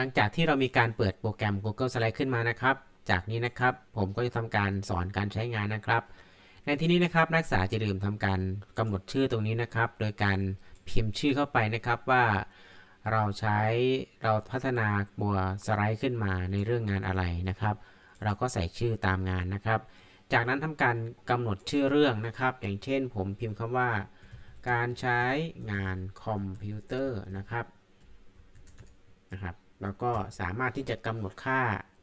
หลังจากที่เรามีการเปิดโปรแกรม Google Slide ขึ้นมานะครับ จากนี้นะครับผมก็จะทำการสอนการใช้งานนะครับ ในที่นี้นะครับนักศึกษาจะลืมทำการกำหนดชื่อตรงนี้นะครับ โดยการพิมพ์ชื่อเข้าไปนะครับว่าเราใช้เราพัฒนาบัวสไลด์ขึ้นมาในเรื่องงานอะไรนะครับ เราก็ใส่ชื่อตามงานนะครับ จากนั้นทำการกำหนดชื่อเรื่องนะครับ อย่างเช่น ผมพิมพ์คำว่า การใช้งานคอมพิวเตอร์นะครับนะครับ แล้วก็สามารถที่จะกำหนดค่า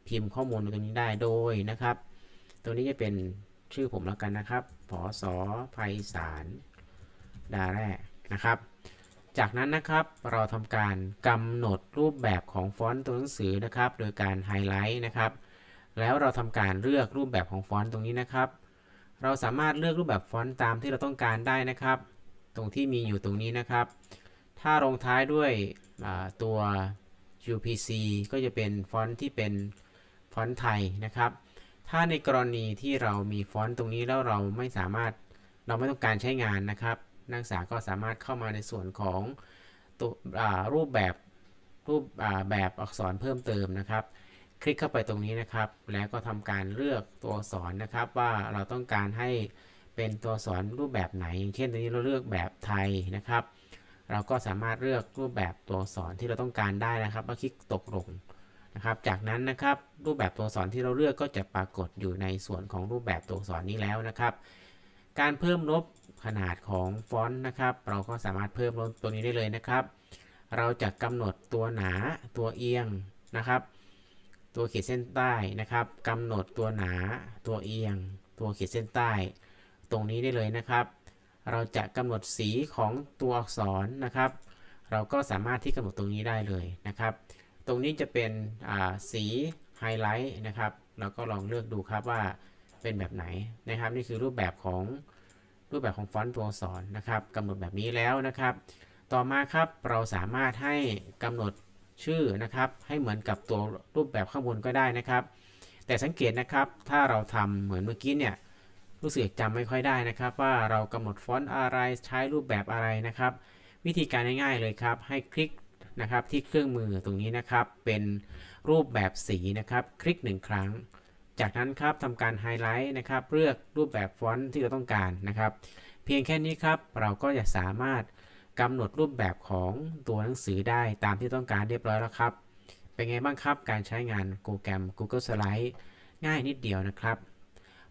พิมพ์ข้อมูลตรงนี้ได้โดยนะครับ ตัวนี้จะเป็นชื่อผมแล้วกันนะครับผอสอไพศาลดาแร่นะครับ จากนั้นนะครับเราทำการกำหนดรูปแบบของฟอนต์ตัวหนังสือนะครับ โดยการไฮไลท์นะครับ แล้วเราทำการเลือกรูปแบบของฟอนต์ตรงนี้นะครับ เราสามารถเลือกรูปแบบฟอนต์ตามที่เราต้องการได้นะครับ ตรงที่มีอยู่ตรงนี้นะครับ ถ้าลงท้ายด้วยตัว UPC ก็จะเป็นฟอนต์ที่เป็นฟอนต์ไทยนะครับ ถ้าในกรณีที่เรามีฟอนต์ตรงนี้แล้วเราไม่สามารถเราไม่ต้องการใช้งานนะครับ นักศึกษาก็สามารถเข้ามาในส่วนของตัวรูปแบบรูปแบบอักษรเพิ่มเติมนะครับ คลิกเข้าไปตรงนี้นะครับ แล้วก็ทำการเลือกตัวอักษรนะครับ ว่าเราต้องการให้เป็นตัวอักษรรูปแบบไหน เช่นตรงนี้เราเลือกแบบไทยนะครับ เราก็สามารถเลือกรูปแบบตัวอักษรที่เราต้องการได้นะครับก็คลิกตกลงนะครับ จากนั้นนะครับรูปแบบตัวอักษรที่เราเลือกก็จะปรากฏอยู่ในส่วนของรูปแบบตัวอักษรนี้แล้วนะครับ การเพิ่มลบขนาดของฟอนต์นะครับ เราก็สามารถเพิ่มลบตัวนี้ได้เลยนะครับ เราจะกำหนดตัวหนาตัวเอียงนะครับ ตัวขีดเส้นใต้นะครับกำหนดตัวหนาตัวเอียง ตัวขีดเส้นใต้ ตรงนี้ได้เลยนะครับ เราจะกำหนดสีของตัวอักษรนะครับ เราก็สามารถที่กำหนดตรงนี้ได้เลยนะครับ ตรงนี้จะเป็นสีไฮไลท์นะครับเราก็ลองเลือกดูครับว่าเป็นแบบไหนนะครับ นี่คือรูปแบบของรูปแบบของฟอนต์ตัวอักษรนะครับกำหนดแบบนี้แล้วนะครับ ต่อมาครับเราสามารถให้กำหนดชื่อนะครับ ให้เหมือนกับตัวรูปแบบข้างบนก็ได้นะครับ แต่สังเกตนะครับถ้าเราทำเหมือนเมื่อกี้เนี่ย รู้สึกจำไม่ค่อยได้นะครับ ว่าเรากำหนดฟอนต์อะไรใช้รูปแบบอะไรนะครับ วิธีการง่ายๆเลยครับ ให้คลิกนะครับที่เครื่องมือตรงนี้นะครับ เป็นรูปแบบสีนะครับ คลิกหนึ่งครั้ง จากนั้นครับทำการไฮไลท์นะครับ เลือกรูปแบบฟอนต์ที่เราต้องการนะครับ เพียงแค่นี้ครับเราก็จะสามารถกำหนดรูปแบบของตัวหนังสือได้ตามที่ต้องการเรียบร้อยแล้วครับ เป็นไงบ้างครับการใช้งานโปรแกรม Google Slide ง่ายนิดเดียวนะครับ